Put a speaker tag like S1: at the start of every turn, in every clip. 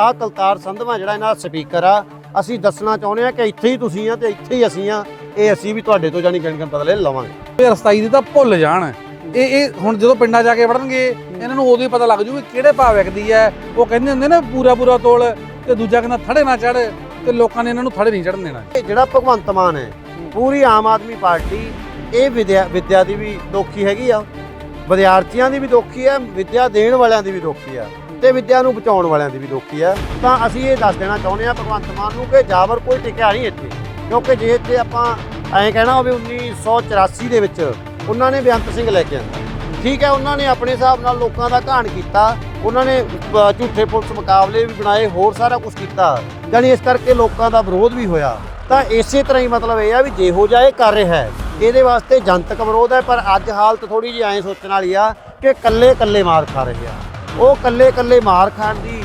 S1: ਆਹ ਕਲਤਾਰ ਸੰਧਵਾ ਜਿਹੜਾ ਇਹਨਾਂ ਦਾ ਸਪੀਕਰ ਆ ਅਸੀਂ ਦੱਸਣਾ ਚਾਹੁੰਦੇ ਆ ਕਿ ਇੱਥੇ ਹੀ ਤੁਸੀਂ ਆ ਤੇ ਇੱਥੇ ਹੀ ਅਸੀਂ ਆ ਇਹ ਅਸੀਂ ਵੀ ਤੁਹਾਡੇ ਤੋਂ ਜਾਨੀ ਗਣ ਗਣ ਬਦਲੇ ਲਵਾਂਗੇ।
S2: ਇਹ ਰਸਤਾਈ ਦੀ ਤਾਂ ਭੁੱਲ ਜਾਣ। ਇਹ ਇਹ ਹੁਣ ਜਦੋਂ ਪਿੰਡਾਂ ਜਾ ਕੇ ਵੜਨਗੇ ਇਹਨਾਂ ਨੂੰ ਉਦੋਂ ਹੀ ਪਤਾ ਲੱਗ ਜੂ ਕਿ ਕਿਹੜੇ ਭਾਅ ਵਿਕਦੀ ਹੈ। ਉਹ ਕਹਿੰਦੇ ਹੁੰਦੇ ਨਾ ਪੂਰਾ ਪੂਰਾ ਤੋਲ ਤੇ ਦੂਜਾ ਕਹਿੰਦਾ ਥੜੇ ਨਾ ਚੜ ਤੇ ਲੋਕਾਂ ਨੇ ਇਹਨਾਂ ਨੂੰ ਥੜੇ ਨਹੀਂ ਚੜਨ ਦੇਣਾ।
S1: ਇਹ ਜਿਹੜਾ ਭਗਵੰਤ ਮਾਨ ਹੈ ਪੂਰੀ ਆਮ ਆਦਮੀ ਪਾਰਟੀ ਇਹ ਵਿਦਿਆ ਵਿਦਿਆ ਦੀ ਵੀ ਦੋਖੀ ਹੈਗੀ ਆ। ਵਿਦਿਆਰਥੀਆਂ ਦੀ ਵੀ ਦੋਖੀ ਹੈ ਵਿਦਿਆ ਦੇਣ ਵਾਲਿਆਂ ਦੀ ਵੀ ਦੋਖੀ ਆ। ਤੇ ਵਿੱਦਿਆ ਨੂੰ ਬਚਾਉਣ ਵਾਲਿਆਂ ਦੀ ਵੀ ਦੋਖੀ ਹੈ ਤਾਂ ਅਸੀਂ ਇਹ ਦੱਸ ਦੇਣਾ ਚਾਹੁੰਦੇ ਹਾਂ ਭਗਵੰਤ ਮਾਨ ਨੂੰ ਕਿ ਜਾਬਰ ਕੋਈ ਟਿਕਿਆ ਨਹੀਂ ਇੱਥੇ। ਕਿਉਂਕਿ ਜੇ ਇੱਥੇ ਆਪਾਂ ਐਂ ਕਹਿਣਾ ਹੋਵੇ 1984 ਦੇ ਵਿੱਚ ਉਹਨਾਂ ਨੇ ਬੇਅੰਤ ਸਿੰਘ ਲੈ ਕੇ ਆਂਦਾ। ਠੀਕ ਹੈ, ਉਹਨਾਂ ਨੇ ਆਪਣੇ ਹਿਸਾਬ ਨਾਲ ਲੋਕਾਂ ਦਾ ਘਾਣ ਕੀਤਾ। ਉਹਨਾਂ ਨੇ ਝੂਠੇ ਪੁਲਿਸ ਮੁਕਾਬਲੇ ਵੀ ਬਣਾਏ, ਹੋਰ ਸਾਰਾ ਕੁਝ ਕੀਤਾ। ਯਾਨੀ ਇਸ ਕਰਕੇ ਲੋਕਾਂ ਦਾ ਵਿਰੋਧ ਵੀ ਹੋਇਆ। ਤਾਂ ਇਸੇ ਤਰ੍ਹਾਂ ਹੀ ਮਤਲਬ ਇਹ ਆ ਵੀ ਜਿਹੋ ਜਿਹਾ ਇਹ ਕਰ ਰਿਹਾ ਹੈ, ਇਹਦੇ ਵਾਸਤੇ ਜਨਤਕ ਵਿਰੋਧ ਹੈ। ਪਰ ਅੱਜ ਹਾਲਤ ਥੋੜੀ ਜਿਹੀ ਐਂ ਸੋਚਣ ਵਾਲੀ ਆ ਕਿ ਕੱਲੇ ਕੱਲੇ ਮਾਰ ਖਾ ਰਹੇ ਆ। ਉਹ ਕੱਲੇ ਕੱਲੇ ਮਾਰ ਖਾਣ ਦੀ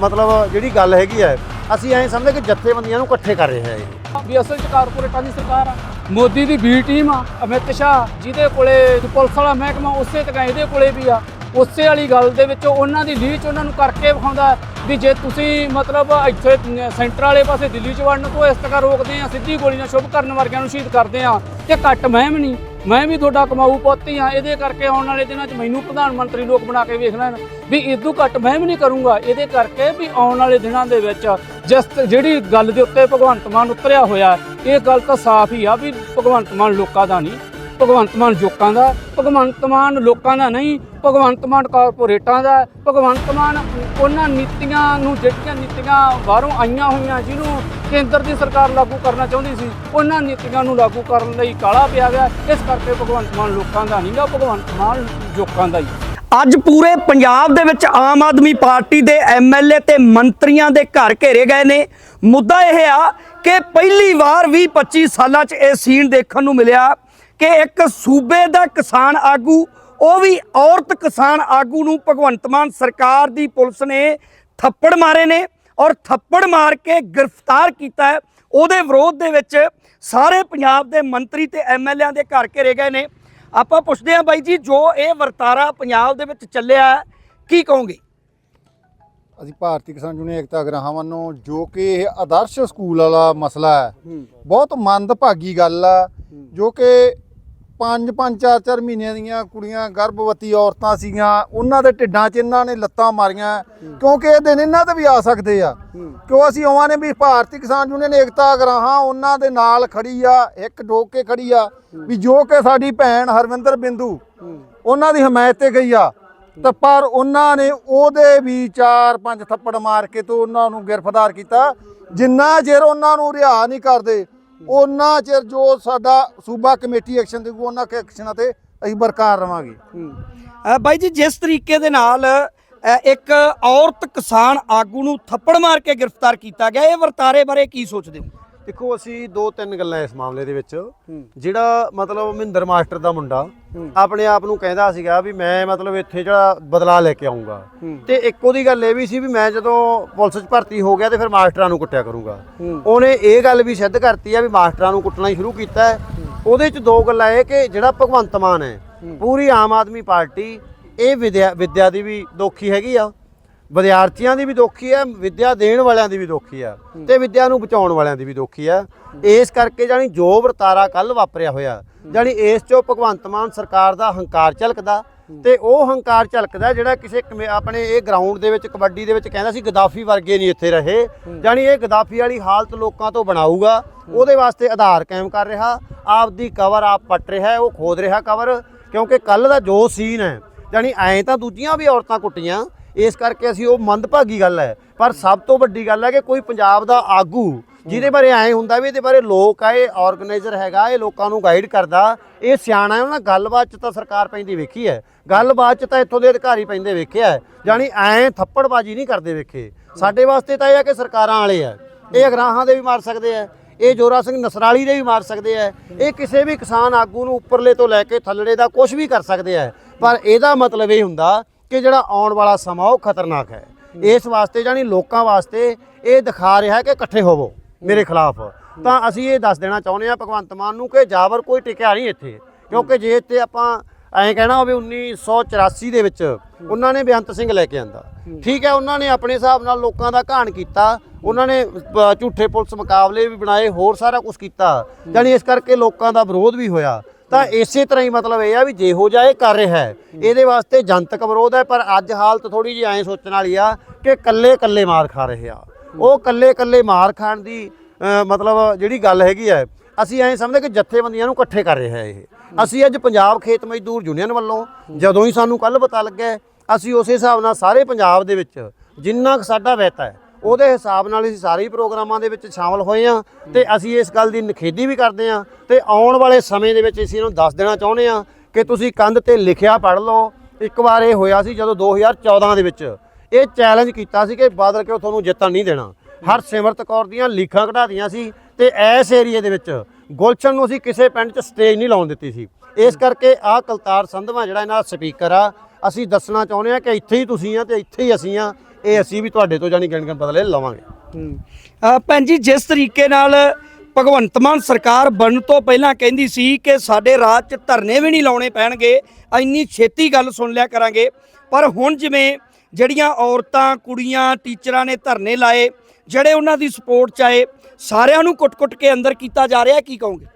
S1: ਮਤਲਬ ਜਿਹੜੀ ਗੱਲ ਹੈਗੀ ਹੈ, ਅਸੀਂ ਐਂ ਸਮਝਦੇ ਕਿ ਜਥੇਬੰਦੀਆਂ ਨੂੰ ਇਕੱਠੇ ਕਰ ਰਹੇ ਹੈ
S3: ਵੀ ਅਸਲ ਚ ਕਾਰਪੋਰੇਟਾਂ ਦੀ ਸਰਕਾਰ ਆ। ਮੋਦੀ ਦੀ ਬੀ ਟੀਮ ਆ, ਅਮਿਤ ਸ਼ਾਹ ਜਿਹਦੇ ਕੋਲੇ ਪੁਲਿਸ ਵਾਲਾ ਮਹਿਕਮਾ ਉਸੇ ਤਰ੍ਹਾਂ ਇਹਦੇ ਕੋਲੇ ਵੀ ਆ। ਉਸੇ ਵਾਲੀ ਗੱਲ ਦੇ ਵਿੱਚ ਉਹਨਾਂ ਦੀ ਲੀਚ ਉਹਨਾਂ ਨੂੰ ਕਰਕੇ ਵਿਖਾਉਂਦਾ ਵੀ ਜੇ ਤੁਸੀਂ ਮਤਲਬ ਇੱਥੇ ਸੈਂਟਰ ਵਾਲੇ ਪਾਸੇ ਦਿੱਲੀ ਚ ਵੜਨ ਤੋਂ ਇਸ ਤਰ੍ਹਾਂ ਰੋਕਦੇ ਆ, ਸਿੱਧੀ ਗੋਲੀ ਨਾਲ ਸ਼ੁਭ ਕਰਨ ਵਰਗਿਆਂ ਨੂੰ ਸ਼ਹੀਦ ਕਰਦੇ ਆ, ਤੇ ਘੱਟ ਮਹਿਮ ਨਹੀਂ। ਮੈਂ ਵੀ ਤੁਹਾਡਾ ਕਮਾਊ ਪੁੱਤੀ ਹਾਂ ਇਹਦੇ ਕਰਕੇ ਆਉਣ ਵਾਲੇ ਦਿਨਾਂ 'ਚ ਮੈਨੂੰ ਪ੍ਰਧਾਨ ਮੰਤਰੀ ਲੋਕ ਬਣਾ ਕੇ ਵੇਖ ਲੈਣ। ਵੀ ਇਦੋਂ ਘੱਟ ਮੈਂ ਵੀ ਨਹੀਂ ਕਰੂੰਗਾ। ਇਹਦੇ ਕਰਕੇ ਵੀ ਆਉਣ ਵਾਲੇ ਦਿਨਾਂ ਦੇ ਵਿੱਚ ਜਿਸ ਜਿਹੜੀ ਗੱਲ ਦੇ ਉੱਤੇ ਭਗਵੰਤ ਮਾਨ ਉਤਰਿਆ ਹੋਇਆ, ਇਹ ਗੱਲ ਤਾਂ ਸਾਫ਼ ਹੀ ਆ ਵੀ ਭਗਵੰਤ ਮਾਨ ਲੋਕਾਂ ਦਾ ਨਹੀਂ। ਭਗਵੰਤ ਮਾਨ ਜੋਕਾਂ ਦਾ, ਭਗਵੰਤ ਮਾਨ ਲੋਕਾਂ ਦਾ ਨਹੀਂ, ਭਗਵੰਤ ਮਾਨ ਕਾਰਪੋਰੇਟਾਂ ਦਾ, ਭਗਵੰਤ ਮਾਨ ਉਹਨਾਂ ਨੀਤੀਆਂ ਨੂੰ, ਜਿਹੜੀਆਂ ਨੀਤੀਆਂ ਬਾਹਰੋਂ ਆਈਆਂ ਹੋਈਆਂ ਜਿਹਨੂੰ ਕੇਂਦਰ ਦੀ ਸਰਕਾਰ ਲਾਗੂ ਕਰਨਾ ਚਾਹੁੰਦੀ ਸੀ, ਉਹਨਾਂ ਨੀਤੀਆਂ ਨੂੰ ਲਾਗੂ ਕਰਨ ਲਈ ਕਾਲਾ ਪਿਆ ਗਿਆ। ਇਸ ਕਰਕੇ ਭਗਵੰਤ ਮਾਨ ਲੋਕਾਂ ਦਾ ਨਹੀਂਗਾ ਭਗਵੰਤ ਮਾਨ ਜੋਕਾਂ ਦਾ ਹੀ।
S4: ਅੱਜ ਪੂਰੇ ਪੰਜਾਬ ਦੇ ਵਿੱਚ ਆਮ ਆਦਮੀ ਪਾਰਟੀ ਦੇ ਐਮਐਲਏ ਤੇ ਮੰਤਰੀਆਂ ਦੇ ਘਰ ਘੇਰੇ ਗਏ ਨੇ। ਮੁੱਦਾ ਇਹ ਆ ਕਿ ਪਹਿਲੀ ਵਾਰ 20 25 ਸਾਲਾਂ 'ਚ ਇਹ ਸੀਨ ਦੇਖਣ ਨੂੰ ਮਿਲਿਆ। ਕਿ ਇੱਕ ਸੂਬੇ ਦਾ ਕਿਸਾਨ ਆਗੂ ਉਹ ਵੀ ਔਰਤ ਕਿਸਾਨ ਆਗੂ ਨੂੰ ਭਗਵੰਤ ਮਾਨ ਸਰਕਾਰ ਦੀ ਪੁਲਿਸ ਨੇ ਥੱਪੜ ਮਾਰੇ ਨੇ ਔਰ ਥੱਪੜ ਮਾਰ ਕੇ ਗ੍ਰਿਫਤਾਰ ਕੀਤਾ ਹੈ। ਉਹਦੇ ਵਿਰੋਧ ਦੇ ਵਿੱਚ ਸਾਰੇ ਪੰਜਾਬ ਦੇ ਮੰਤਰੀ ਤੇ ਐਮਐਲਏਆਂ ਦੇ ਘਰ ਘੇਰੇ ਗਏ ਨੇ। ਆਪਾਂ ਪੁੱਛਦੇ ਹਾਂ ਬਾਈ ਜੀ ਜੋ ਇਹ ਵਰਤਾਰਾ ਪੰਜਾਬ ਦੇ ਵਿੱਚ ਚੱਲਿਆ ਕੀ ਕਹੋਗੇ?
S5: ਅਸੀਂ ਭਾਰਤੀ ਕਿਸਾਨ ਯੂਨੀਅਨ ਏਕਤਾ ਗ੍ਰਾਹਾਂ ਵੱਲੋਂ ਜੋ ਕਿ ਇਹ ਆਦਰਸ਼ ਸਕੂਲ ਵਾਲਾ ਮਸਲਾ ਹੈ ਬਹੁਤ ਮੰਦਭਾਗੀ ਗੱਲ ਆ ਜੋ ਕਿ ਪੰਜ ਪੰਜ ਚਾਰ ਚਾਰ ਮਹੀਨਿਆਂ ਦੀਆਂ ਕੁੜੀਆਂ ਗਰਭਵਤੀ ਔਰਤਾਂ ਸੀਗੀਆਂ। ਉਹਨਾਂ ਦੇ ਢਿੱਡਾਂ 'ਚ ਇਹਨਾਂ ਨੇ ਲੱਤਾਂ ਮਾਰੀਆਂ। ਕਿਉਂਕਿ ਇਹ ਦਿਨ ਇਹਨਾਂ ਤੇ ਵੀ ਆ ਸਕਦੇ ਆ। ਕਿਉਂ ਅਸੀਂ ਆਵਾਂ ਨੇ ਵੀ ਭਾਰਤੀ ਕਿਸਾਨ ਯੂਨੀਅਨ ਏਕਤਾ ਗ੍ਰਾਹਾਂ ਉਹਨਾਂ ਦੇ ਨਾਲ ਖੜੀ ਆ ਇੱਕ ਡੋਕ ਕੇ ਖੜੀ ਆ ਵੀ ਜੋ ਕਿ ਸਾਡੀ ਭੈਣ ਹਰਵਿੰਦਰ ਬਿੰਦੂ ਉਹਨਾਂ ਦੀ ਹਮਾਇਤ ਤੇ ਗਈ ਆ। ਤਾਂ ਪਰ ਉਹਨਾਂ ਨੇ ਉਹਦੇ ਵੀ ਚਾਰ ਪੰਜ ਥੱਪੜ ਮਾਰ ਕੇ ਤੋਂ ਉਹਨਾਂ ਨੂੰ ਗ੍ਰਿਫਤਾਰ ਕੀਤਾ। ਜਿੰਨਾ ਚਿਰ ਉਹਨਾਂ ਨੂੰ ਰਿਹਾ ਨਹੀਂ ਕਰਦੇ ਉਹਨਾਂ ਚਿਰ ਜੋ ਸਾਡਾ ਸੂਬਾ ਕਮੇਟੀ ਐਕਸ਼ਨ ਦੇਊ ਉਹਨਾਂ ਕੇ ਐਕਸ਼ਨਾਂ ਤੇ ਅਸੀਂ ਬਰਕਰਾਰ ਰਵਾਂਗੇ।
S4: ਅ, ਬਾਈ ਜੀ ਜਿਸ ਤਰੀਕੇ ਦੇ ਨਾਲ ਅ, ਇੱਕ ਔਰਤ ਕਿਸਾਨ ਆਗੂ ਨੂੰ ਥੱਪੜ ਮਾਰ ਕੇ ਗ੍ਰਿਫਤਾਰ ਕੀਤਾ ਗਿਆ ਇਹ ਵਰਤਾਰੇ ਬਾਰੇ ਕੀ ਸੋਚਦੇ ਹੋ?
S1: ਦੇਖੋ ਅਸੀਂ ਦੋ ਤਿੰਨ ਗੱਲਾਂ ਇਸ ਮਾਮਲੇ ਦੇ ਵਿੱਚ। ਜਿਹੜਾ ਮਤਲਬ ਮਹਿੰਦਰ ਮਾਸਟਰ ਦਾ ਮੁੰਡਾ ਆਪਣੇ ਆਪ ਨੂੰ ਕਹਿੰਦਾ ਸੀਗਾ ਵੀ ਮੈਂ ਮਤਲਬ ਇੱਥੇ ਜਿਹੜਾ ਬਦਲਾ ਲੈ ਕੇ ਆਉਂਗਾ ਤੇ ਇੱਕ ਉਹਦੀ ਗੱਲ ਇਹ ਵੀ ਸੀ ਵੀ ਮੈਂ ਜਦੋਂ ਪੁਲਿਸ 'ਚ ਭਰਤੀ ਹੋ ਗਿਆ ਤੇ ਫਿਰ ਮਾਸਟਰਾਂ ਨੂੰ ਕੁੱਟਿਆ ਕਰੂੰਗਾ। ਉਹਨੇ ਇਹ ਗੱਲ ਵੀ ਸਿੱਧ ਕਰਤੀ ਆ ਵੀ ਮਾਸਟਰਾਂ ਨੂੰ ਕੁੱਟਣਾ ਹੀ ਸ਼ੁਰੂ ਕੀਤਾ ਹੈ। ਉਹਦੇ 'ਚ ਦੋ ਗੱਲਾਂ ਇਹ ਕਿ ਜਿਹੜਾ ਭਗਵੰਤ ਮਾਨ ਹੈ। ਪੂਰੀ ਆਮ ਆਦਮੀ ਪਾਰਟੀ ਇਹ ਵਿਦਿਆ ਵਿਦਿਆ ਦੀ ਵੀ ਦੋਖੀ ਹੈਗੀ ਆ। ਵਿਦਿਆਰਥੀਆਂ ਦੀ ਵੀ ਦੋਖੀ ਹੈ, ਵਿਦਿਆ ਦੇਣ ਵਾਲਿਆਂ ਦੀ ਵੀ ਦੋਖੀ ਆ ਤੇ ਵਿਦਿਆ ਨੂੰ ਬਚਾਉਣ ਵਾਲਿਆਂ ਦੀ ਵੀ ਦੋਖੀ ਆ ਇਸ ਕਰਕੇ ਜਾਨੀ ਜੋ ਵਰਤਾਰਾ ਕੱਲ ਵਾਪਰਿਆ ਹੋਇਆ ਜਾਨੀ ਇਸ ਚੋਂ ਭਗਵੰਤ ਮਾਨ ਸਰਕਾਰ ਦਾ ਹੰਕਾਰ ਝਲਕਦਾ ਤੇ ਉਹ ਹੰਕਾਰ ਝਲਕਦਾ ਜਿਹੜਾ ਕਿਸੇ ਕਮੇ- ਆਪਣੇ ਇਹ ਗਰਾਊਂਡ ਦੇ ਵਿੱਚ, ਕਬੱਡੀ ਦੇ ਵਿੱਚ ਕਹਿੰਦਾ ਸੀ ਗਦਾਫੀ ਵਰਗੇ ਨਹੀਂ ਇੱਥੇ ਰਹੇ। ਜਾਨੀ ਇਹ ਗਦਾਫੀ ਵਾਲੀ ਹਾਲਤ ਲੋਕਾਂ ਤੋਂ ਬਣਾਊਗਾ, ਉਹਦੇ ਵਾਸਤੇ ਆਧਾਰ ਕਾਇਮ ਕਰ ਰਿਹਾ, ਆਪਦੀ ਕਵਰ ਆਪ ਪੱਟ ਰਿਹਾ, ਉਹ ਖੋਦ ਰਿਹਾ ਕਵਰ ਕਿਉਂਕਿ ਕੱਲ ਦਾ ਜੋ ਸੀਨ ਹੈ ਜਾਨੀ ਐਂ ਤਾਂ ਦੂਜੀਆਂ ਵੀ ਔਰਤਾਂ ਕੁੱਟੀਆਂ ਇਸ ਕਰਕੇ ਅਸੀਂ ਉਹ ਮੰਦਭਾਗੀ ਗੱਲ ਹੈ। ਪਰ ਸਭ ਤੋਂ ਵੱਡੀ ਗੱਲ ਹੈ ਕਿ ਕੋਈ ਪੰਜਾਬ ਦਾ ਆਗੂ, ਜਿਹਦੇ ਬਾਰੇ ਐਂ ਹੁੰਦਾ ਵੀ ਇਹਦੇ ਬਾਰੇ ਲੋਕ ਆ, ਇਹ ਆਰਗੇਨਾਈਜ਼ਰ ਹੈਗਾ, ਇਹ ਲੋਕਾਂ ਨੂੰ ਗਾਈਡ ਕਰਦਾ, ਇਹ ਸਿਆਣਾ ਹੈ, ਉਹਨਾਂ ਗੱਲਬਾਤ ਚ ਤਾਂ ਸਰਕਾਰ ਪੈਂਦੀ ਵੇਖੀ ਹੈ। ਗੱਲਬਾਤ ਚ ਤਾਂ ਇੱਥੋਂ ਦੇ ਅਧਿਕਾਰੀ ਪੈਂਦੇ ਵੇਖਿਆ ਹੈ। ਜਾਣੀ ਐਂ ਥੱਪੜਬਾਜੀ ਨਹੀਂ ਕਰਦੇ ਵੇਖੇ। ਸਾਡੇ ਵਾਸਤੇ ਤਾਂ ਇਹ ਆ ਕਿ ਸਰਕਾਰਾਂ ਵਾਲੇ ਆ ਇਹ ਅਗਰਾਹਾਂ ਦੇ ਵੀ ਮਾਰ ਸਕਦੇ ਆ ਇਹ ਜੋਰਾ ਸਿੰਘ ਨਸਰਾਲੀ ਦੇ ਵੀ ਮਾਰ ਸਕਦੇ ਆ ਇਹ ਕਿਸੇ ਵੀ ਕਿਸਾਨ ਆਗੂ ਨੂੰ ਉੱਪਰਲੇ ਤੋਂ ਲੈ ਕੇ ਥੱਲੜੇ ਦਾ ਕੁਝ ਵੀ ਕਰ ਸਕਦੇ ਆ ਪਰ ਇਹਦਾ ਮਤਲਬ ਇਹ ਹੁੰਦਾ ਕਿ ਜਿਹੜਾ ਆਉਣ ਵਾਲਾ ਸਮਾਂ ਉਹ ਖਤਰਨਾਕ ਹੈ। ਇਸ ਵਾਸਤੇ ਜਾਨੀ ਲੋਕਾਂ ਵਾਸਤੇ ਇਹ ਦਿਖਾ ਰਿਹਾ ਹੈ ਕਿ ਇਕੱਠੇ ਹੋਵੋ ਮੇਰੇ ਖਿਲਾਫ। ਤਾਂ ਅਸੀਂ ਇਹ ਦੱਸ ਦੇਣਾ ਚਾਹੁੰਦੇ ਆ ਭਗਵੰਤ ਮਾਨ ਨੂੰ ਕਿ ਜਾਵਰ ਕੋਈ ਟਿਕਿਆ ਨਹੀਂ ਇੱਥੇ। ਕਿਉਂਕਿ ਜੇ ਇੱਥੇ ਆਪਾਂ ਐਂ ਕਹਿਣਾ ਹੋਵੇ 1984 ਦੇ ਵਿੱਚ ਉਹਨਾਂ ਨੇ ਬੇਅੰਤ ਸਿੰਘ ਲੈ ਕੇ ਆਂਦਾ। ਠੀਕ ਹੈ, ਉਹਨਾਂ ਨੇ ਆਪਣੇ ਹਿਸਾਬ ਨਾਲ ਲੋਕਾਂ ਦਾ ਘਾਣ ਕੀਤਾ। ਉਹਨਾਂ ਨੇ ਝੂਠੇ ਪੁਲਿਸ ਮੁਕਾਬਲੇ ਵੀ ਬਣਾਏ, ਹੋਰ ਸਾਰਾ ਕੁਝ ਕੀਤਾ। ਜਾਣੀ ਇਸ ਕਰਕੇ ਲੋਕਾਂ ਦਾ ਵਿਰੋਧ ਵੀ ਹੋਇਆ। ਤਾਂ ਇਸੇ ਤਰ੍ਹਾਂ ਹੀ ਮਤਲਬ ਇਹ ਆ ਵੀ ਜਿਹੋ ਜਿਹਾ ਇਹ ਕਰ ਰਿਹਾ ਹੈ ਇਹਦੇ ਵਾਸਤੇ ਜਨਤਕ ਵਿਰੋਧ ਹੈ ਪਰ ਅੱਜ ਹਾਲਤ ਥੋੜੀ ਜਿਹੀ ਐਂ ਸੋਚਣ ਵਾਲੀ ਆ ਕਿ ਕੱਲੇ ਕੱਲੇ ਮਾਰ ਖਾ ਰਹੇ ਆ। ਉਹ ਕੱਲੇ ਕੱਲੇ ਮਾਰ ਖਾਣ ਦੀ ਅ, ਮਤਲਬ ਜਿਹੜੀ ਗੱਲ ਹੈਗੀ ਹੈ ਅਸੀਂ ਐਂ ਸਮਝਦੇ ਕਿ ਜਥੇਬੰਦੀਆਂ ਨੂੰ ਇਕੱਠੇ ਕਰ ਰਿਹਾ ਇਹ। ਅਸੀਂ ਅੱਜ ਪੰਜਾਬ ਖੇਤ ਮਜ਼ਦੂਰ ਯੂਨੀਅਨ ਵੱਲੋਂ ਜਦੋਂ ਹੀ ਸਾਨੂੰ ਕੱਲ ਪਤਾ ਲੱਗਿਆ ਅਸੀਂ ਉਸੇ ਹਿਸਾਬ ਨਾਲ ਸਾਰੇ ਪੰਜਾਬ ਦੇ ਵਿੱਚ ਜਿੰਨਾ ਕੁ ਸਾਡਾ ਵਹਿਤਾ ਹੈ ਉਹਦੇ ਹਿਸਾਬ ਨਾਲ ਅਸੀਂ ਸਾਰੇ ਹੀ ਪ੍ਰੋਗਰਾਮਾਂ ਦੇ ਵਿੱਚ ਸ਼ਾਮਲ ਹੋਏ ਆ ਤੇ ਅਸੀਂ ਇਸ ਗੱਲ ਦੀ ਨਿਖੇਧੀ ਵੀ ਕਰਦੇ ਆ ਤੇ ਆਉਣ ਵਾਲੇ ਸਮੇਂ ਦੇ ਵਿੱਚ ਅਸੀਂ ਇਹਨੂੰ ਦੱਸ ਦੇਣਾ ਚਾਹੁੰਦੇ ਆ ਕਿ ਤੁਸੀਂ ਕੰਧ ਤੇ ਲਿਖਿਆ ਪੜ੍ਹ ਲਓ। ਇੱਕ ਵਾਰ ਇਹ ਹੋਇਆ ਸੀ ਜਦੋਂ 2014 ਦੇ ਵਿੱਚ ਇਹ ਚੈਲੰਜ ਕੀਤਾ ਸੀ ਕਿ ਬਾਦਲ ਕਿਉਂ ਤੁਹਾਨੂੰ ਜਿੱਤਣ ਨਹੀਂ ਦੇਣਾ। ਹਰ ਸਿਮਰਤ ਕੌਰ ਦੀਆਂ ਲੀਖਾਂ ਕਢਾਦੀਆਂ ਸੀ ਤੇ ਐਸ ਏਰੀਏ ਦੇ ਵਿੱਚ ਗੁਲਸ਼ਨ ਨੂੰ ਅਸੀਂ ਕਿਸੇ ਪਿੰਡ 'ਚ ਸਟੇਜ ਨਹੀਂ ਲਾਉਣ ਦਿੱਤੀ ਸੀ। ਇਸ ਕਰਕੇ ਆਹ ਕਲਤਾਰ ਸੰਧਵਾ ਜਿਹੜਾ ਇਹਨਾਂ ਦਾ ਸਪੀਕਰ ਆ, ਅਸੀਂ ਦੱਸਣਾ ਚਾਹੁੰਦੇ ਆ ਕਿ ਇੱਥੇ ਹੀ ਤੁਸੀਂ ਆ ਤੇ ਇੱਥੇ ਹੀ ਅਸੀਂ ਆ ਇਹ ਅਸੀਂ ਵੀ ਤੁਹਾਡੇ ਤੋਂ ਜਾਨੀ ਗਿਣ ਗਿਣ ਬਦਲੇ ਲਵਾਂਗੇ।
S4: ਅ, ਭੈਣ ਜੀ ਜਿਸ ਤਰੀਕੇ ਨਾਲ ਭਗਵੰਤ ਮਾਨ ਸਰਕਾਰ ਬਣਨ ਤੋਂ ਪਹਿਲਾਂ ਕਹਿੰਦੀ ਸੀ ਕਿ ਸਾਡੇ ਰਾਜ 'ਚ ਧਰਨੇ ਵੀ ਨਹੀਂ ਲਾਉਣੇ ਪੈਣਗੇ ਇੰਨੀ ਛੇਤੀ ਗੱਲ ਸੁਣ ਲਿਆ ਕਰਾਂਗੇ। ਪਰ ਹੁਣ ਜਿਵੇਂ ਜਿਹੜੀਆਂ ਔਰਤਾਂ ਕੁੜੀਆਂ ਟੀਚਰਾਂ ਨੇ ਧਰਨੇ ਲਾਏ ਜਿਹੜੇ ਉਹਨਾਂ ਦੀ ਸਪੋਰਟ 'ਚ ਆਏ ਸਾਰਿਆਂ ਨੂੰ ਕੁੱਟ-ਕੁੱਟ ਕੇ ਅੰਦਰ ਕੀਤਾ ਜਾ ਰਿਹਾ ਕੀ ਕਹੋਗੇ?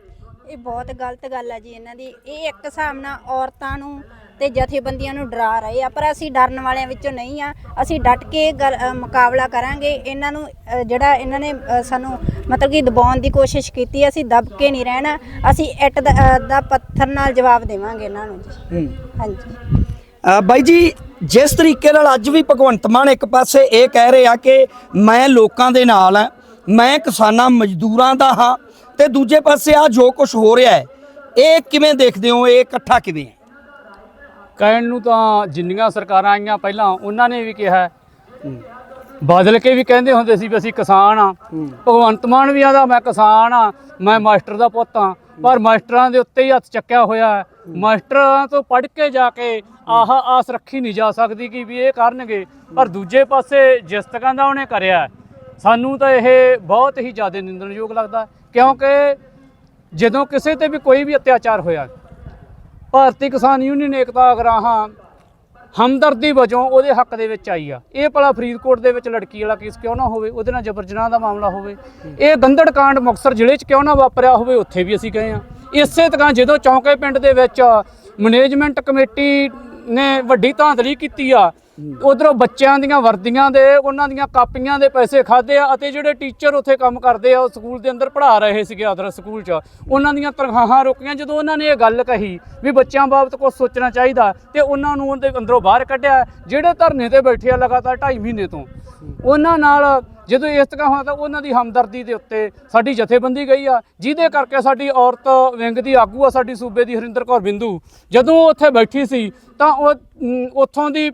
S6: ਇਹ ਬਹੁਤ ਗਲਤ ਗੱਲ ਹੈ ਜੀ ਇਹਨਾਂ ਦੀ। ਇਹ ਇੱਕ ਹਿਸਾਬ ਨਾਲ ਔਰਤਾਂ ਨੂੰ ਤੇ ਜਥੇਬੰਦੀਆਂ ਨੂੰ ਡਰਾ ਰਹੇ ਆ ਪਰ ਅਸੀਂ ਡਰਨ ਵਾਲਿਆਂ ਵਿੱਚੋਂ ਨਹੀਂ ਆ। ਅਸੀਂ ਡਟ ਕੇ ਮੁਕਾਬਲਾ ਕਰਾਂਗੇ। ਇਹਨਾਂ ਨੂੰ ਜਿਹੜਾ ਇਹਨਾਂ ਨੇ ਸਾਨੂੰ ਮਤਲਬ ਕਿ ਦਬਾਉਣ ਦੀ ਕੋਸ਼ਿਸ਼ ਕੀਤੀ ਅਸੀਂ ਦਬ ਕੇ ਨਹੀਂ ਰਹਿਣਾ। ਅਸੀਂ ਇੱਟ ਦਾ ਪੱਥਰ ਨਾਲ ਜਵਾਬ ਦੇਵਾਂਗੇ ਇਹਨਾਂ ਨੂੰ ਜੀ। ਹਾਂਜੀ।
S4: ਬਾਈ ਜੀ ਜਿਸ ਤਰੀਕੇ ਨਾਲ ਅੱਜ ਵੀ ਭਗਵੰਤ ਮਾਨ ਇੱਕ ਪਾਸੇ ਇਹ ਕਹਿ ਰਹੇ ਆ ਕਿ ਮੈਂ ਲੋਕਾਂ ਦੇ ਨਾਲ ਹਾਂ ਮੈਂ ਕਿਸਾਨਾਂ ਮਜ਼ਦੂਰਾਂ ਦਾ ਹਾਂ ਤੇ ਦੂਜੇ ਪਾਸੇ ਆ ਜੋ ਕੁਝ ਹੋ ਰਿਹਾ ਹੈ ਇਹ ਕਿਵੇਂ ਦੇਖਦੇ ਹੋ? ਇਹ ਇਕੱਠਾ ਕਿਵੇਂ ਹੈ?
S3: ਕਹਿਣ ਨੂੰ ਤਾਂ ਜਿੰਨੀਆਂ ਸਰਕਾਰਾਂ ਆਈਆਂ ਪਹਿਲਾਂ ਉਹਨਾਂ ਨੇ ਵੀ ਕਿਹਾ। ਬਦਲ ਕੇ ਵੀ ਕਹਿੰਦੇ ਹੁੰਦੇ ਸੀ ਵੀ ਅਸੀਂ ਕਿਸਾਨ ਆ ਭਗਵੰਤ ਮਾਨ ਵੀ ਆਦਾ ਮੈਂ ਕਿਸਾਨ ਆ ਮੈਂ ਮਾਸਟਰ ਦਾ ਪੁੱਤ ਆ ਪਰ ਮਾਸਟਰਾਂ ਦੇ ਉੱਤੇ ਹੀ ਹੱਥ ਚੱਕਿਆ ਹੋਇਆ ਹੈ। ਮਾਸਟਰਾਂ ਤੋਂ ਪੜ੍ਹ ਕੇ ਜਾ ਕੇ ਆਹ ਆਸ ਰੱਖੀ ਨਹੀਂ ਜਾ ਸਕਦੀ ਕਿ ਵੀ ਇਹ ਕਰਨਗੇ। ਪਰ ਦੂਜੇ ਪਾਸੇ ਜਿਸ ਤਰ੍ਹਾਂ ਦਾ ਉਹਨੇ ਕਰਿਆ ਸਾਨੂੰ ਤਾਂ ਇਹ ਬਹੁਤ ਹੀ ਜ਼ਿਆਦਾ ਨਿੰਦਣਯੋਗ ਲੱਗਦਾ ਕਿਉਂਕਿ ਜਦੋਂ ਕਿਸੇ ਤੇ ਵੀ ਕੋਈ ਵੀ ਅਤਿਆਚਾਰ ਹੋਇਆ ਭਾਰਤੀ ਕਿਸਾਨ ਯੂਨੀਅਨ ਏਕਤਾ ਅਗਰਾਹਾਂ ਹਮਦਰਦੀ ਵਜੋਂ ਉਹਦੇ ਹੱਕ ਦੇ ਵਿੱਚ ਆਈ ਆ। ਇਹ ਭਲਾ ਫਰੀਦਕੋਟ ਦੇ ਵਿੱਚ ਲੜਕੀ ਵਾਲਾ ਕੇਸ ਕਿਉਂ ਨਾ ਹੋਵੇ, ਉਹਦੇ ਨਾਲ ਜਬਰ ਜਨਾਹ ਦਾ ਮਾਮਲਾ ਹੋਵੇ, ਇਹ ਗੰਦੜ ਕਾਂਡ ਮੁਕਤਸਰ ਜ਼ਿਲ੍ਹੇ 'ਚ ਕਿਉਂ ਨਾ ਵਾਪਰਿਆ ਹੋਵੇ, ਉੱਥੇ ਵੀ ਅਸੀਂ ਗਏ ਆ ਇਸੇ ਤਰ੍ਹਾਂ ਜਦੋਂ ਚੌਂਕੇ ਪਿੰਡ ਦੇ ਵਿੱਚ ਮੈਨੇਜਮੈਂਟ ਕਮੇਟੀ ਨੇ ਵੱਡੀ ਧਾਂਦਲੀ ਕੀਤੀ ਆ ਉਧਰੋਂ ਬੱਚਿਆਂ ਦੀਆਂ ਵਰਦੀਆਂ ਦੇ, ਉਹਨਾਂ ਦੀਆਂ ਕਾਪੀਆਂ ਦੇ ਪੈਸੇ ਖਾਦੇ ਆ ਅਤੇ ਜਿਹੜੇ ਟੀਚਰ ਉੱਥੇ ਕੰਮ ਕਰਦੇ ਆ, ਉਹ ਸਕੂਲ ਦੇ ਅੰਦਰ ਪੜ੍ਹਾ ਰਹੇ ਸੀਗੇ ਅਦਰ ਸਕੂਲ 'ਚ, ਉਹਨਾਂ ਦੀਆਂ ਤਨਖਾਹਾਂ ਰੁਕੀਆਂ। ਜਦੋਂ ਉਹਨਾਂ ਨੇ ਇਹ ਗੱਲ ਕਹੀ ਵੀ ਬੱਚਿਆਂ ਬਾਬਤ ਕੁਝ ਸੋਚਣਾ ਚਾਹੀਦਾ ਤੇ ਉਹਨਾਂ ਨੂੰ ਉਹਦੇ ਅੰਦਰੋਂ ਬਾਹਰ ਕੱਢਿਆ, ਜਿਹੜੇ ਧਰਨੇ ਤੇ ਬੈਠੇ ਆ ਲਗਾਤਾਰ 2.5 ਮਹੀਨੇ ਤੋਂ, ਉਹਨਾਂ ਨਾਲ ਜਦੋਂ ਇਸ ਤਰ੍ਹਾਂ ਹੋਇਆ ਤਾਂ ਉਹਨਾਂ ਦੀ ਹਮਦਰਦੀ ਦੇ ਉੱਤੇ ਸਾਡੀ ਜਥੇਬੰਦੀ ਗਈ ਆ, ਜਿਹਦੇ ਕਰਕੇ ਸਾਡੀ ਔਰਤ ਵਿੰਗ ਦੀ ਆਗੂ ਆ, ਸਾਡੀ ਸੂਬੇ ਦੀ ਹਰਿੰਦਰ ਕੌਰ ਬਿੰਦੂ। ਜਦੋਂ ਉੱਥੇ ਬੈਠੀ ਸੀ ਤਾਂ ਉਹ ਉੱਥੋਂ ਦੀ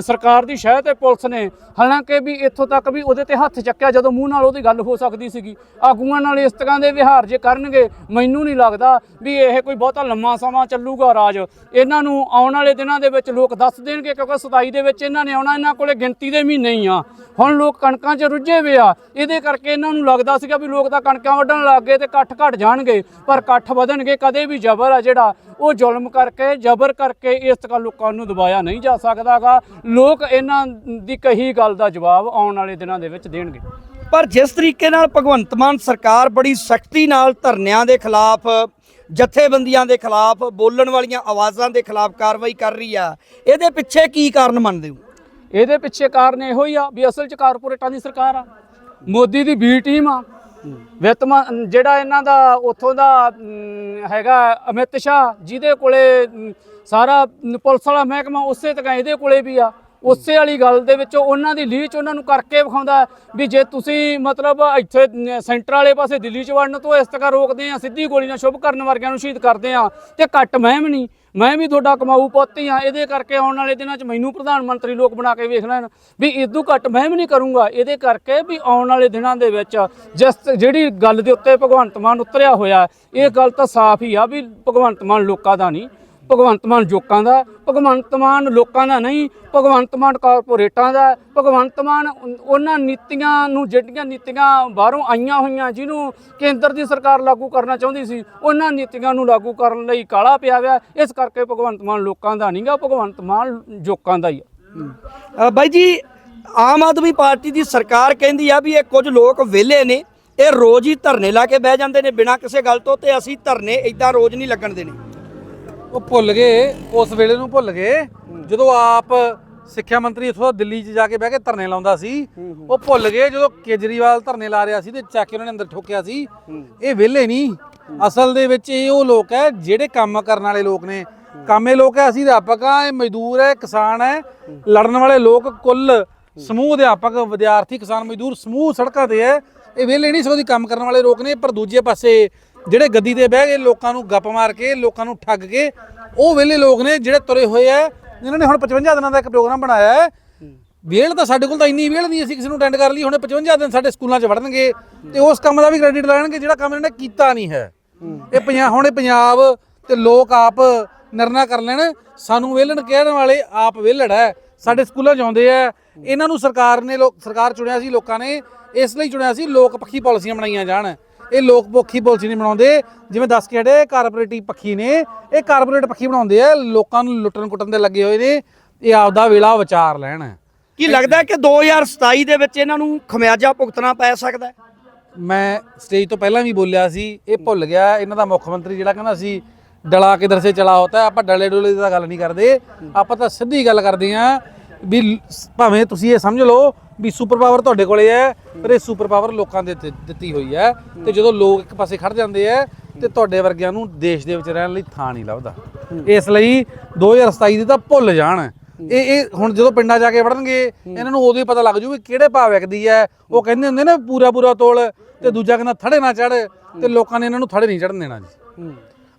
S3: ਸਰਕਾਰ ਦੀ ਸ਼ਹਿ ਤੇ ਪੁਲਿਸ ਨੇ, ਹਾਲਾਂਕਿ ਵੀ ਇੱਥੋਂ ਤੱਕ ਵੀ ਉਹਦੇ ਤੇ ਹੱਥ ਚੱਕਿਆ, ਜਦੋਂ ਮੂੰਹ ਨਾਲ ਉਹਦੀ ਗੱਲ ਹੋ ਸਕਦੀ ਸੀਗੀ। ਆਗੂਆਂ ਨਾਲ ਇਸ ਤਰ੍ਹਾਂ ਦੇ ਵਿਹਾਰ ਜੇ ਕਰਨਗੇ, ਮੈਨੂੰ ਨਹੀਂ ਲੱਗਦਾ ਵੀ ਇਹ ਕੋਈ ਬਹੁਤਾ ਲੰਮਾ ਸਮਾਂ ਚੱਲੂਗਾ ਰਾਜ। ਇਹਨਾਂ ਨੂੰ ਆਉਣ ਵਾਲੇ ਦਿਨਾਂ ਦੇ ਵਿੱਚ ਲੋਕ ਦੱਸ ਦੇਣਗੇ, ਕਿਉਂਕਿ 27 ਦੇ ਵਿੱਚ ਇਹਨਾਂ ਨੇ ਆਉਣਾ, ਇਹਨਾਂ ਕੋਲੇ ਗਿਣਤੀ ਦੇ ਮਹੀਨੇ ਹੀ ਆ। ਹੁਣ ਲੋਕ ਕਣਕਾਂ 'ਚ ਰੁੱਝੇ ਹੋਏ ਆ। ਇਹਦੇ ਕਰਕੇ ਇਹਨਾਂ ਨੂੰ ਲੱਗਦਾ ਸੀਗਾ ਵੀ ਲੋਕ ਤਾਂ ਕਣਕਾਂ ਵੱਢਣ ਲੱਗ ਗਏ ਤੇ ਇਕੱਠ ਘਟ ਜਾਣਗੇ, ਪਰ ਇਕੱਠ ਵਧਣਗੇ ਕਦੇ ਵੀ ਜ਼ਬਰ ਆ ਜਿਹੜਾ, ਉਹ ਜ਼ੁਲਮ ਕਰਕੇ, ਜ਼ਬਰ ਕਰਕੇ ਇਸ ਤਰ੍ਹਾਂ ਲੋਕਾਂ ਨੂੰ ਦਬਾਇਆ ਨਹੀਂ ਜਾ ਸਕਦਾਗਾ। ਲੋਕ ਇਹਨਾਂ ਦੀ ਕਹੀ ਗੱਲ ਦਾ ਜਵਾਬ ਆਉਣ ਵਾਲੇ ਦਿਨਾਂ ਦੇ ਵਿੱਚ ਦੇਣਗੇ।
S4: ਪਰ ਜਿਸ ਤਰੀਕੇ ਨਾਲ ਭਗਵੰਤ ਮਾਨ ਸਰਕਾਰ ਬੜੀ ਸਖਤੀ ਨਾਲ ਧਰਨਿਆਂ ਦੇ ਖਿਲਾਫ ਜਥੇਬੰਦੀਆਂ ਦੇ ਖਿਲਾਫ ਬੋਲਣ ਵਾਲੀਆਂ ਆਵਾਜ਼ਾਂ ਦੇ ਖਿਲਾਫ ਕਾਰਵਾਈ ਕਰ ਰਹੀ ਆ ਇਹਦੇ ਪਿੱਛੇ ਕੀ ਕਾਰਨ ਮੰਨਦੇ ਹੋ?
S3: ਇਹਦੇ ਪਿੱਛੇ ਕਾਰਨ ਇਹੋ ਹੀ ਆ ਵੀ ਅਸਲ 'ਚ ਕਾਰਪੋਰੇਟਾਂ ਦੀ ਸਰਕਾਰ ਆ। ਮੋਦੀ ਦੀ ਬੀ ਟੀਮ ਆ। ਵਿੱਤ ਜਿਹੜਾ ਇਹਨਾਂ ਦਾ ਉੱਥੋਂ ਦਾ ਹੈਗਾ ਅਮਿਤ ਸ਼ਾਹ, ਜਿਹਦੇ ਕੋਲੇ ਸਾਰਾ ਪੁਲਿਸ ਵਾਲਾ ਮਹਿਕਮਾ ਉਸੇ ਤਰ੍ਹਾਂ ਇਹਦੇ ਕੋਲੇ ਵੀ ਆ। ਉਸੇ ਵਾਲੀ ਗੱਲ ਦੇ ਵਿੱਚ ਉਹਨਾਂ ਦੀ ਲੀਚ ਉਹਨਾਂ ਨੂੰ ਕਰਕੇ ਵਿਖਾਉਂਦਾ ਵੀ ਜੇ ਤੁਸੀਂ ਮਤਲਬ ਇੱਥੇ ਸੈਂਟਰ ਵਾਲੇ ਪਾਸੇ ਦਿੱਲੀ ਚ ਵੜਨ ਤੋਂ ਇਸ ਤਰ੍ਹਾਂ ਰੋਕਦੇ ਆ, ਸਿੱਧੀ ਗੋਲੀ ਨਾਲ ਸ਼ੁਭ ਕਰਨ ਵਰਗਿਆਂ ਨੂੰ ਸ਼ਹੀਦ ਕਰਦੇ ਆ, ਤੇ ਘੱਟ ਮਹਿਮ ਨਹੀਂ, ਮੈਂ ਵੀ ਤੁਹਾਡਾ ਕਮਾਊ ਪੁੱਤ ਹੀ ਆ, ਇਹਦੇ ਕਰਕੇ ਆਉਣ ਵਾਲੇ ਦਿਨਾਂ 'ਚ ਮੈਨੂੰ ਪ੍ਰਧਾਨ ਮੰਤਰੀ ਲੋਕ ਬਣਾ ਕੇ ਵੇਖ ਲੈਣ ਵੀ ਇਦੋਂ ਘੱਟ ਮੈਂ ਵੀ ਨਹੀਂ ਕਰੂੰਗਾ, ਇਹਦੇ ਕਰਕੇ ਵੀ ਆਉਣ ਵਾਲੇ ਦਿਨਾਂ ਦੇ ਵਿੱਚ ਜਿਸ ਜਿਹੜੀ ਗੱਲ ਦੇ ਉੱਤੇ ਭਗਵੰਤ ਮਾਨ ਉਤਰਿਆ ਹੋਇਆ, ਇਹ ਗੱਲ ਤਾਂ ਸਾਫ਼ ਹੀ ਆ ਵੀ ਭਗਵੰਤ ਮਾਨ ਲੋਕਾਂ ਦਾ ਨਹੀਂ। ਭਗਵੰਤ ਮਾਨ ਜੋਕਾਂ ਦਾ, ਭਗਵੰਤ ਮਾਨ ਲੋਕਾਂ ਦਾ ਨਹੀਂ, ਭਗਵੰਤ ਮਾਨ ਕਾਰਪੋਰੇਟਾਂ ਦਾ, ਭਗਵੰਤ ਮਾਨ ਉਹਨਾਂ ਨੀਤੀਆਂ ਨੂੰ, ਜਿਹੜੀਆਂ ਨੀਤੀਆਂ ਬਾਹਰੋਂ ਆਈਆਂ ਹੋਈਆਂ ਜਿਹਨੂੰ ਕੇਂਦਰ ਦੀ ਸਰਕਾਰ ਲਾਗੂ ਕਰਨਾ ਚਾਹੁੰਦੀ ਸੀ, ਉਹਨਾਂ ਨੀਤੀਆਂ ਨੂੰ ਲਾਗੂ ਕਰਨ ਲਈ ਕਾਲਾ ਪਿਆ ਹੋਇਆ, ਇਸ ਕਰਕੇ ਭਗਵੰਤ ਮਾਨ ਲੋਕਾਂ ਦਾ ਨਹੀਂਗਾ, ਭਗਵੰਤ ਮਾਨ ਜੋਕਾਂ ਦਾ ਹੀ ਆ।
S4: ਬਾਈ ਜੀ, ਆਮ ਆਦਮੀ ਪਾਰਟੀ ਦੀ ਸਰਕਾਰ ਕਹਿੰਦੀ ਆ ਵੀ ਇਹ ਕੁਝ ਲੋਕ ਵਿਹਲੇ ਨੇ, ਇਹ ਰੋਜ਼ ਹੀ ਧਰਨੇ ਲਾ ਕੇ ਬਹਿ ਜਾਂਦੇ ਨੇ ਬਿਨਾਂ ਕਿਸੇ ਗੱਲ ਤੋਂ ਤੇ ਅਸੀਂ ਧਰਨੇ ਇਦਾਂ ਰੋਜ਼ ਨਹੀਂ ਲੱਗਣ ਦੇਣੇ।
S2: ਉਹ ਭੁੱਲ ਗਏ, ਉਸ ਵੇਲੇ ਨੂੰ ਭੁੱਲ ਗਏ। ਜਦੋਂ ਆਪ ਸਿੱਖਿਆ ਮੰਤਰੀ ਇੱਥੋਂ ਦਿੱਲੀ 'ਚ ਜਾ ਕੇ ਬਹਿ ਕੇ ਧਰਨੇ ਲਾਉਂਦਾ ਸੀ, ਉਹ ਭੁੱਲ ਗਏ ਜਦੋਂ ਕੇਜਰੀਵਾਲ ਧਰਨੇ ਲਾ ਰਿਹਾ ਸੀ ਤੇ ਚੱਕ ਕੇ ਉਹਨਾਂ ਨੇ ਅੰਦਰ ਠੋਕਿਆ ਸੀ। ਇਹ ਵਿਹਲੇ ਨਹੀਂ। ਅਸਲ ਦੇ ਵਿੱਚ ਇਹ ਉਹ ਲੋਕ ਹੈ ਜਿਹੜੇ ਕੰਮ ਕਰਨ ਵਾਲੇ ਲੋਕ ਨੇ। ਕਾਮੇ ਲੋਕ ਹੈ ਅਸੀਂ ਅਧਿਆਪਕ ਆ ਇਹ ਮਜ਼ਦੂਰ ਹੈ, ਕਿਸਾਨ ਹੈ। ਲੜਨ ਵਾਲੇ ਲੋਕ ਕੁੱਲ ਸਮੂਹ ਅਧਿਆਪਕ, ਵਿਦਿਆਰਥੀ, ਕਿਸਾਨ ਮਜ਼ਦੂਰ ਸਮੂਹ ਸੜਕਾਂ ਤੇ ਹੈ। ਇਹ ਵਿਹਲੇ ਨਹੀਂ ਸਗੋਂ ਦੀ ਕੰਮ ਕਰਨ ਵਾਲੇ ਲੋਕ ਨੇ, ਪਰ ਦੂਜੇ ਪਾਸੇ ਜਿਹੜੇ ਗੱਦੀ ਤੇ ਬਹਿ ਕੇ ਲੋਕਾਂ ਨੂੰ ਗੱਪ ਮਾਰ ਕੇ, ਲੋਕਾਂ ਨੂੰ ਠੱਗ ਕੇ, ਉਹ ਵਿਹਲੇ ਲੋਕ ਨੇ ਜਿਹੜੇ ਤੁਰੇ ਹੋਏ ਆ। ਇਹਨਾਂ ਨੇ ਹੁਣ 55 ਦਿਨਾਂ ਦਾ ਇੱਕ ਪ੍ਰੋਗਰਾਮ ਬਣਾਇਆ ਹੈ। ਵੇਲ ਤਾਂ ਸਾਡੇ ਕੋਲ ਤਾਂ ਇੰਨੀ ਵੇਲ ਨਹੀਂ, ਅਸੀਂ ਕਿਸੇ ਨੂੰ ਅਟੈਂਡ ਕਰ ਲਈ, ਹੁਣ 55 ਦਿਨ ਸਾਡੇ ਸਕੂਲਾਂ 'ਚ ਵੜਨਗੇ ਤੇ ਉਸ ਕੰਮ ਦਾ ਵੀ ਕ੍ਰੈਡਿਟ ਲੈਣਗੇ, ਜਿਹੜਾ ਕੰਮ ਇਹਨਾਂ ਨੇ ਕੀਤਾ ਨਹੀਂ ਹੈ। ਇਹ ਪੰਜਾਬ ਹੁਣ ਇਹ ਪੰਜਾਬ ਤੇ ਲੋਕ ਆਪ ਨਿਰਣਾ ਕਰ ਲੈਣ, ਸਾਨੂੰ ਵੇਲਣ ਕਹਿਣ ਵਾਲੇ ਆਪ ਵੇਲੜ ਹੈ। ਸਾਡੇ ਸਕੂਲਾਂ 'ਚ ਆਉਂਦੇ ਆ। ਇਹਨਾਂ ਨੂੰ ਸਰਕਾਰ ਨੇ ਲੋਕ ਸਰਕਾਰ ਚੁਣਿਆ ਸੀ ਲੋਕਾਂ ਨੇ ਇਸ ਲਈ ਚੁਣਿਆ ਸੀ ਲੋਕ ਪੱਖੀ ਪਾਲਿਸੀਆਂ ਬਣਾਈਆਂ ਜਾਣ। ਇਹ ਲੋਕ ਪੱਖੀ ਪਾਲਿਸੀ ਨਹੀਂ ਬਣਾਉਂਦੇ। ਜਿਵੇਂ ਦੱਸ ਕੇ ਹਟੇ ਕਾਰਪੋਰੇਟੀ ਪੱਖੀ ਨੇ। ਇਹ ਕਾਰਪੋਰੇਟ ਪੱਖੀ ਬਣਾਉਂਦੇ ਆ। ਲੋਕਾਂ ਨੂੰ ਲੁੱਟਣ ਕੁੱਟਣ ਦੇ ਲੱਗੇ ਹੋਏ ਨੇ। ਇਹ ਆਪਦਾ ਵੇਲਾ ਵਿਚਾਰ ਲੈਣ।
S4: ਕੀ ਲੱਗਦਾ ਕਿ 2027 ਦੇ ਵਿੱਚ ਇਹਨਾਂ ਨੂੰ ਖਮਿਆਜਾ ਭੁਗਤਣਾ ਪੈ ਸਕਦਾ
S2: ਮੈਂ ਸਟੇਜ ਤੋਂ ਪਹਿਲਾਂ ਵੀ ਬੋਲਿਆ ਸੀ। ਇਹ ਭੁੱਲ ਗਿਆ। ਇਹਨਾਂ ਦਾ ਮੁੱਖ ਮੰਤਰੀ ਜਿਹੜਾ ਕਹਿੰਦਾ ਸੀ ਡਲਾ ਕੇ ਦਰਸੇ ਚਲਾ ਹੋਤਾ ਹੈ। ਆਪਾਂ ਡਲੇ ਡੋਲੇ ਦੀ ਤਾਂ ਗੱਲ ਨਹੀਂ ਕਰਦੇ। ਆਪਾਂ ਤਾਂ ਸਿੱਧੀ ਗੱਲ ਕਰਦੇ ਆਂ ਵੀ ਲ- ਭਾਵੇਂ ਤੁਸੀਂ ਇਹ ਸਮਝ ਲਓ ਵੀ ਸੁਪਰ ਪਾਵਰ ਤੁਹਾਡੇ ਕੋਲੇ ਹੈ, ਪਰ ਇਹ ਸੁਪਰ ਪਾਵਰ ਲੋਕਾਂ ਦੇ ਦਿੱਤੀ- ਦਿੱਤੀ ਹੋਈ ਹੈ। ਤੇ ਜਦੋਂ ਲੋਕ ਇੱਕ ਪਾਸੇ ਖੜ ਜਾਂਦੇ ਆ ਤੇ ਤੁਹਾਡੇ ਵਰਗਿਆਂ ਨੂੰ ਦੇਸ਼ ਦੇ ਵਿੱਚ ਰਹਿਣ ਲਈ ਥਾਂ ਨਹੀਂ ਲੱਭਦਾ। ਇਸ ਲਈ 2027 ਦੀ ਤਾਂ ਭੁੱਲ ਜਾਣ। ਇਹ ਇਹ ਹੁਣ ਜਦੋਂ ਪਿੰਡਾਂ ਜਾ ਕੇ ਵੜਨਗੇ, ਇਹਨਾਂ ਨੂੰ ਉਦੋਂ ਹੀ ਪਤਾ ਲੱਗ ਜੂ ਵੀ ਕਿਹੜੇ ਭਾਅ ਵਿਕਦੀ ਹੈ। ਉਹ ਕਹਿੰਦੇ ਹੁੰਦੇ ਨਾ ਪੂਰਾ ਪੂਰਾ ਤੋਲ, ਤੇ ਦੂਜਾ ਕਹਿੰਦਾ ਥੜੇ ਨਾ ਚੜ ਤੇ ਲੋਕਾਂ ਨੇ ਇਹਨਾਂ ਨੂੰ ਥੜੇ ਨਹੀਂ ਚੜਨ ਦੇਣਾ ਜੀ।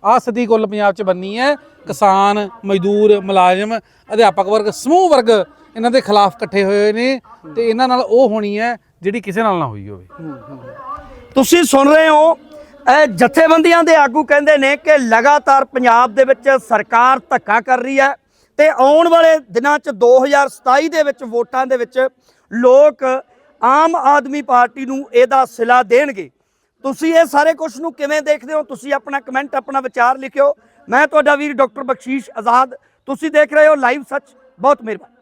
S2: ਆਹ ਸਥਿਤੀ ਕੁੱਲ ਪੰਜਾਬ 'ਚ ਬੰਨੀ ਹੈ, ਕਿਸਾਨ, ਮਜ਼ਦੂਰ, ਮੁਲਾਜ਼ਮ, ਅਧਿਆਪਕ ਵਰਗ, ਸਮੂਹ ਵਰਗ ਇਹਨਾਂ ਦੇ ਖਿਲਾਫ ਇਕੱਠੇ ਹੋਏ ਹੋਏ ਨੇ ਤੇ ਇਹਨਾਂ ਨਾਲ ਉਹ ਹੋਣੀ ਹੈ ਜਿਹੜੀ ਕਿਸੇ ਨਾਲ ਨਾ ਹੋਈ ਹੋਵੇ।
S4: ਤੁਸੀਂ ਸੁਣ ਰਹੇ ਹੋ, ਇਹ ਜਥੇਬੰਦੀਆਂ ਦੇ ਆਗੂ ਕਹਿੰਦੇ ਨੇ ਕਿ ਲਗਾਤਾਰ ਪੰਜਾਬ ਦੇ ਵਿੱਚ ਸਰਕਾਰ ਧੱਕਾ ਕਰ ਰਹੀ ਹੈ ਤੇ ਆਉਣ ਵਾਲੇ ਦਿਨਾਂ 'ਚ 2027 ਦੇ ਵਿੱਚ ਵੋਟਾਂ ਦੇ ਵਿੱਚ ਲੋਕ ਆਮ ਆਦਮੀ ਪਾਰਟੀ ਨੂੰ ਇਹਦਾ ਸਿਲਾ ਦੇਣਗੇ। ਤੁਸੀਂ ਇਹ ਸਾਰੇ ਕੁਝ ਨੂੰ ਕਿਵੇਂ ਦੇਖਦੇ ਹੋ? ਤੁਸੀਂ ਆਪਣਾ ਕਮੈਂਟ ਆਪਣਾ ਵਿਚਾਰ ਲਿਖਿਓ। ਮੈਂ ਤੁਹਾਡਾ ਵੀਰ ਡਾਕਟਰ ਬਖਸ਼ੀਸ਼ ਆਜ਼ਾਦ। ਤੁਸੀਂ ਦੇਖ ਰਹੇ ਹੋ ਲਾਈਵ ਸੱਚ ਬਹੁਤ ਮਿਹਰਬਾਨੀ।